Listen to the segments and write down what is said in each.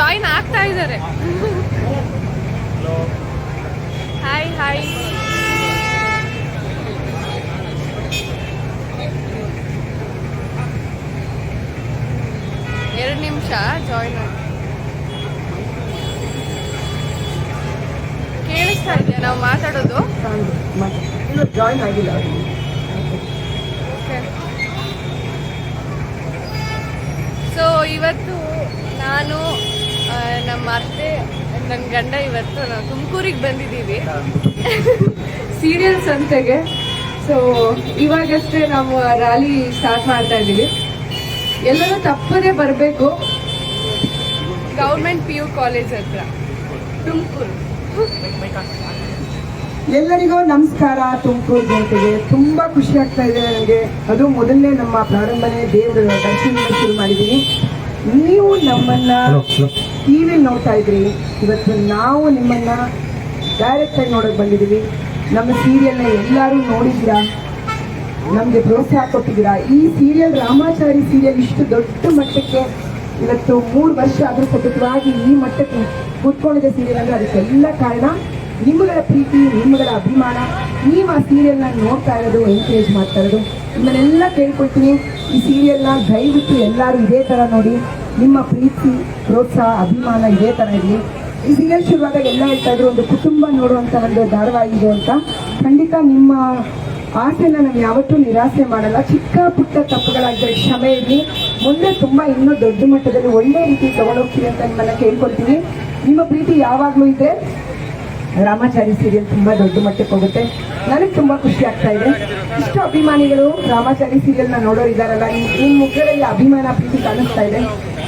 ಬಂದಿದ್ದಾರೆ hi hi ಎರಡು ನಿಮಿಷ ಜಾಯಿನ್ ಆಗಿ. ಕೇಳಿಸ್ತಾ ಇದೆಯಾ ನಾವು ಮಾತಾಡೋದು? ಜಾಯಿನ್ ಆಗಿಲ್ಲ. ಸೊ ಇವತ್ತು ನಾನು ನಮ್ಮ ಅತ್ತೆ ನನ್ನ ಗಂಡ ಇವತ್ತು ನಾವು ತುಮಕೂರಿಗೆ ಬಂದಿದ್ದೀವಿ. ಸೀರಿಯಲ್ಸ್ ಅಂತೆಗೆ ಸೊ ಇವಾಗಷ್ಟೇ ನಾವು ರ್ಯಾಲಿ ಸ್ಟಾರ್ಟ್ ಮಾಡ್ತಾ ಇದ್ದೀವಿ. ಎಲ್ಲರೂ ತಪ್ಪದೇ ಬರಬೇಕು. ಗೌರ್ಮೆಂಟ್ ಪಿ ಯು ಕಾಲೇಜ್ ಹತ್ರ ತುಮಕೂರು. ಎಲ್ಲರಿಗೂ ನಮಸ್ಕಾರ ತುಮಕೂರು ಜನತೆಗೆ ತುಂಬಾ ಖುಷಿ ಆಗ್ತಾ ಇದೆ. ನನಗೆ ಅದು ಮೊದಲನೇ ನಮ್ಮ ಪ್ರಾರಂಭನೇ ದೇವರ ದರ್ಶನ ಶುರು ಮಾಡಿದ್ದೀನಿ. ನೀವು ನಮ್ಮನ್ನ ಟಿವಿ ನೋಡ್ತಾ ಇದ್ರಿ. ಇವತ್ತು ನಾವು ನಿಮ್ಮನ್ನ ಡೈರೆಕ್ಟ್ ಆಗಿ ನೋಡಕ್ ಬಂದಿದ್ದೀವಿ. ನಮ್ಮ ಸೀರಿಯಲ್ನ ಎಲ್ಲರೂ ನೋಡಿದ್ರಾ ನಮಗೆ ಪ್ರೋತ್ಸಾಹ ಕೊಟ್ಟಿದ್ದೀರಾ? ಈ ಸೀರಿಯಲ್ ರಾಮಾಚಾರಿ ಸೀರಿಯಲ್ ಇಷ್ಟು ದೊಡ್ಡ ಮಟ್ಟಕ್ಕೆ ಇವತ್ತು ಮೂರು ವರ್ಷ ಆದರೂ ಸತತವಾಗಿ ಈ ಮಟ್ಟಕ್ಕೆ ಕೂತ್ಕೊಂಡಿದೆ ಸೀರಿಯಲ್ ಅಂದ್ರೆ ಅದಕ್ಕೆಲ್ಲ ಕಾರಣ ನಿಮ್ಮಗಳ ಪ್ರೀತಿ, ನಿಮ್ಮಗಳ ಅಭಿಮಾನ. ನೀವು ಆ ಸೀರಿಯಲ್ನ ನೋಡ್ತಾ ಇರೋದು ಎಂಕರೇಜ್ ಮಾಡ್ತಾ ಇರೋದು. ನಿಮ್ಮನ್ನೆಲ್ಲ ಕೇಳ್ಕೊಳ್ತೀನಿ. ಈ ಸೀರಿಯಲ್ನ ದಯವಿಟ್ಟು ಎಲ್ಲರೂ ಇದೇ ಥರ ನೋಡಿ. ನಿಮ್ಮ ಪ್ರೀತಿ, ಪ್ರೋತ್ಸಾಹ, ಅಭಿಮಾನ ಇದೇ ಥರ ಇರಲಿ. ಈ ಸೀರಿಯಲ್ ಶುರುವಾಗ ಎಲ್ಲ ಹೇಳ್ತಾ ಇದ್ರು, ಒಂದು ಕುಟುಂಬ ನೋಡುವಂಥ ಒಂದು ಧಾರಾವಾಹಿ ಇದೆ ಅಂತ. ಖಂಡಿತ ನಿಮ್ಮ ಆಸೆನ ನಾವು ಯಾವತ್ತೂ ನಿರಾಸೆ ಮಾಡಲ್ಲ. ಚಿಕ್ಕ ಪುಟ್ಟ ತಪ್ಪುಗಳಾಗಿದ್ದರೆ ಕ್ಷಮೆ ಇರಲಿ. ಮುಂದೆ ತುಂಬ ಇನ್ನೂ ದೊಡ್ಡ ಮಟ್ಟದಲ್ಲಿ ಒಳ್ಳೆ ರೀತಿ ತಗೊಂಡೋಗ್ತೀವಿ ಅಂತ ನಿಮ್ಮನ್ನು ಕೇಳ್ಕೊಳ್ತೀನಿ. ನಿಮ್ಮ ಪ್ರೀತಿ ಯಾವಾಗಲೂ ಇದೆ. ರಾಮಾಚಾರಿ ಸೀರಿಯಲ್ ತುಂಬ ದೊಡ್ಡ ಮಟ್ಟಕ್ಕೆ ಹೋಗುತ್ತೆ. ನನಗೆ ತುಂಬ ಖುಷಿ ಆಗ್ತಾ ಇದೆ. ಇಷ್ಟು ಅಭಿಮಾನಿಗಳು ರಾಮಾಚಾರಿ ಸೀರಿಯಲ್ನ ನೋಡೋರು ಇದಾರಲ್ಲ ನಿಮ್ ನಿಮ್ಮ ಮುಖದಲ್ಲಿ ಅಭಿಮಾನ, ಪ್ರೀತಿ ಕಾಣಿಸ್ತಾ ಇದೆ.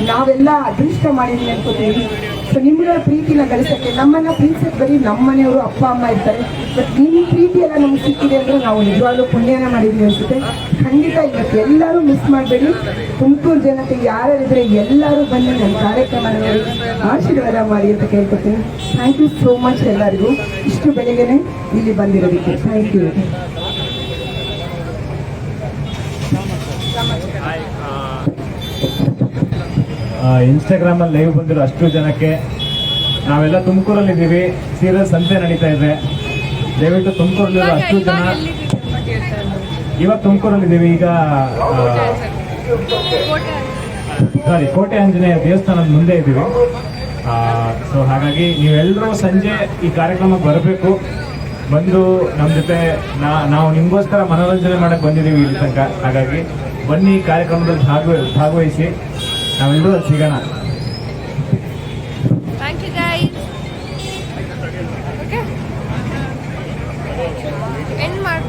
ನಾವೆಲ್ಲ ಅದೃಷ್ಟ ಮಾಡಿದ್ವಿ ಅನ್ಕೋತೀವಿ. ಸೊ ನಿಮ್ಗಳ ಪ್ರೀತಿನ ಗಳಿಸಕ್ಕೆ ನಮ್ಮನ್ನ ಪ್ರೀತಿಸಕ್ಕೆ ಬರೀ ನಮ್ಮ ಮನೆಯವರು ಅಪ್ಪ, ಅಮ್ಮ ಇರ್ತಾರೆ. ಬಟ್ ನಿಮ್ಮ ಪ್ರೀತಿ ಎಲ್ಲ ನಮ್ಗೆ ಸಿಕ್ಕಿದೆ ಅಂದ್ರೆ ನಾವು ನಿಜವಾಗ್ಲೂ ಪುಣ್ಯನ ಮಾಡಿದ್ವಿ ಅನ್ಸುತ್ತೆ. ಖಂಡಿತ ಇವತ್ತು ಎಲ್ಲರೂ ಮಿಸ್ ಮಾಡಬೇಡಿ. ತುಮಕೂರು ಜನತೆ ಯಾರಿದ್ರೆ ಎಲ್ಲರೂ ಬಂದು ನನ್ನ ಕಾರ್ಯಕ್ರಮ ಆಶೀರ್ವಾದ ಮಾಡಿ ಅಂತ ಕೇಳ್ಕೊತೀನಿ. ಥ್ಯಾಂಕ್ ಯು ಸೋ ಮಚ್ ಎಲ್ಲರಿಗೂ. ಇಷ್ಟು ಬೆಳಿಗ್ಗೆನೆ ಇಲ್ಲಿ ಬಂದಿರೋದಕ್ಕೆ. ಥ್ಯಾಂಕ್ ಯು ಇನ್ಸ್ಟಾಗ್ರಾಮಲ್ಲಿ ಲೈವ್ ಬಂದಿರೋ ಅಷ್ಟು ಜನಕ್ಕೆ ನಾವೆಲ್ಲ ತುಮಕೂರಲ್ಲಿ ಇದ್ದೀವಿ ಸೀರಿಯಲ್ ಸಂತೆ ನಡೀತಾ ಇದೆ. ದಯವಿಟ್ಟು ತುಮಕೂರಲ್ಲಿರೋ ಅಷ್ಟು ಜನ ಇವಾಗ ತುಮಕೂರಲ್ಲಿ ಇದ್ದೀವಿ ಈಗ ಸಾರಿ ಕೋಟೆ ಆಂಜನೇಯ ದೇವಸ್ಥಾನದ ಮುಂದೆ ಇದ್ದೀವಿ. ಸೊ ಹಾಗಾಗಿ ನೀವೆಲ್ಲರೂ ಸಂಜೆ ಈ ಕಾರ್ಯಕ್ರಮಕ್ಕೆ ಬರಬೇಕು. ಬಂದು ನಮ್ಮ ಜೊತೆ ನಾ- ನಾವು ನಿಮಗೋಸ್ಕರ ಮನೋರಂಜನೆ ಮಾಡಕ್ಕೆ ಬಂದಿದ್ದೀವಿ ಇಲ್ಲಿ ತನಕ. ಹಾಗಾಗಿ ಬನ್ನಿ Amin pun sih kan. Thank you guys. Oke. Okay. End mark.